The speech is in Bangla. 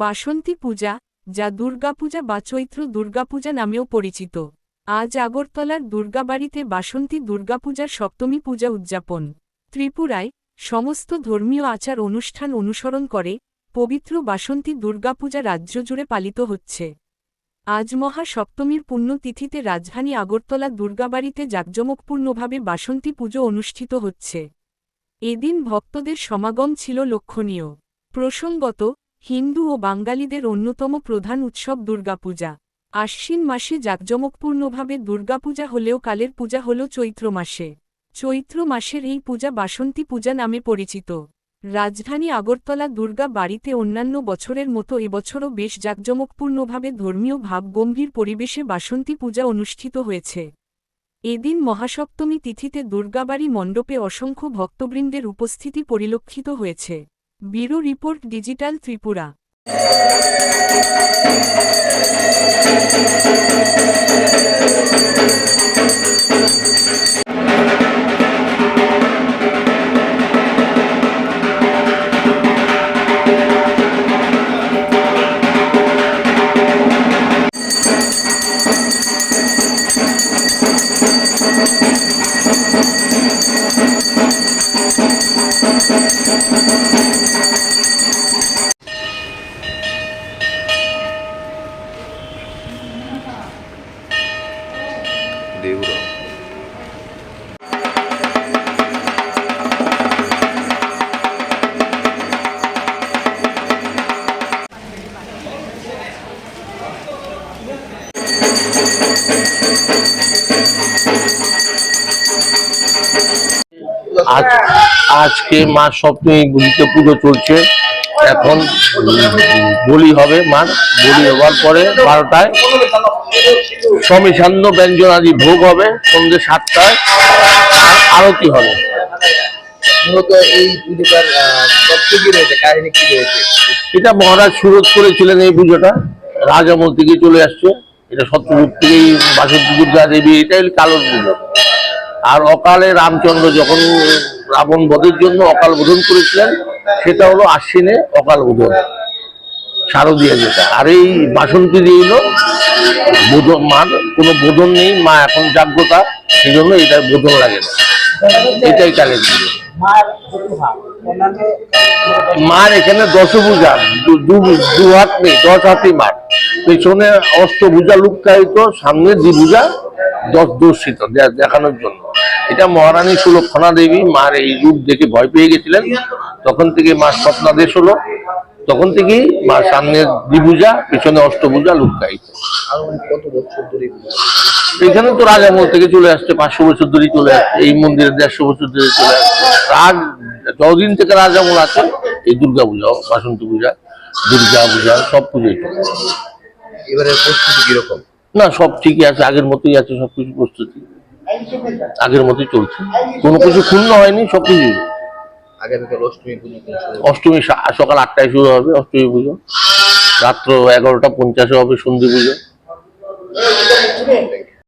বাসন্তী পূজা, যা দুর্গাপূজা বা চৈত্র দুর্গাপূজা নামেও পরিচিত। আজ আগরতলার দুর্গাবাড়িতে বাসন্তী দুর্গাপূজার সপ্তমী পূজা উদযাপন। ত্রিপুরায় সমস্ত ধর্মীয় আচার অনুষ্ঠান অনুসরণ করে পবিত্র বাসন্তী দুর্গাপূজা রাজ্য জুড়ে পালিত হচ্ছে। আজ মহা সপ্তমীর পুণ্যতিথিতে রাজধানী আগরতলা দুর্গাবাড়িতে জাঁকজমকপূর্ণভাবে বাসন্তী পুজো অনুষ্ঠিত হচ্ছে। এদিন ভক্তদের সমাগম ছিল লক্ষণীয়। প্রসঙ্গত হিন্দু ও বাঙালিদের অন্যতম প্রধান উৎসব দুর্গাপূজা। আশ্বিন মাসে জাঁকজমকপূর্ণভাবে দুর্গাপূজা হলেও কালের পূজা হল চৈত্র মাসে। চৈত্র মাসের এই পূজা বাসন্তী পূজা নামে পরিচিত। রাজধানী আগরতলা দুর্গা বাড়িতে অন্যান্য বছরের মতো এবছরও বেশ জাঁকজমকপূর্ণভাবে ধর্মীয় ভাব গম্ভীর পরিবেশে বাসন্তী পূজা অনুষ্ঠিত হয়েছে। এদিন মহাসপ্তমী তিথিতে দুর্গাবাড়ি মণ্ডপে অসংখ্য ভক্তবৃন্দের উপস্থিতি পরিলক্ষিত হয়েছে। Bureau report digital Tripura. Deura. আজ আজকে মা সপ্তমী গুলিতে পুজো চলছে। এখন বলি হবে মার বলি হওয়ার পরে বারোটায় সমিসান্ন ব্যঞ্জন আদি ভোগ হবে সন্ধ্যে সাতটায়। আরতি হবে? মূলত এই পুজোটার আহ, তত্ত্ব কি রয়েছে? কাহিনী কি রয়েছে? এটা মহারাজ সুরত করেছিলেন এই পুজোটা। রাজামল থেকে চলে আসছে। এটা সত্যযুগ থেকেই বাসন্তী দুর্গা দেবী এটাই কালোর পুজো। আর অকালে রামচন্দ্র যখন রাবণ বধের জন্য অকাল বোধন করেছিলেন সেটা হলো আশ্বিনে অকাল বোধন শারদীয়া যেটা। আর এই বাসন্তী দিয়ে হলো বোধন মার কোনো বোধন নেই মা এখন জাগ্রতা সেই জন্য এটা বোধন লাগে না। এটাই পুজো মার এখানে দশভুজা দু- দু- দু হাত নেই দশ হাতি মার। পেছনে অষ্টভুজা লুকায়িত সামনে দ্বিভুজা দশ দে- দেখানোর জন্য। এটা মহারানী সুলক্ষণা দেবী, মার এই রূপ দেখে ভয় পেয়ে গেছিলেন। তখন থেকে মা স্বপ্নাদেশ হলো। তখন থেকেই মা সামনে দ্বিভুজা পেছনে অষ্টভুজা লুকায়িত ধরে এখানে তো রাজামহল থেকে চলে আসছে, পাঁচশো বছর ধরেই চলে আসছে, এই মন্দিরে দেড়শো বছর ধরে চলে আসছে। রাজ যতদিন থেকে রাজা রাজামহল আছে, এই দুর্গা পূজা বাসন্তী পূজা, দুর্গা পূজা, সব পুজোই চলে। এবারের প্রস্তুতি কীরকম? না সব ঠিকই আছে আগের মতোই আছে সবকিছু প্রস্তুতি। আগের মতোই চলছে। কোনো কিছু ক্ষুণ্ণ হয়নি সবকিছু আগামীকাল অষ্টমী পুজো অষ্টমী সকাল আটটায় শুরু হবে অষ্টমী পুজো। রাত্র এগারোটা পঞ্চাশে হবে সন্ধি পুজো।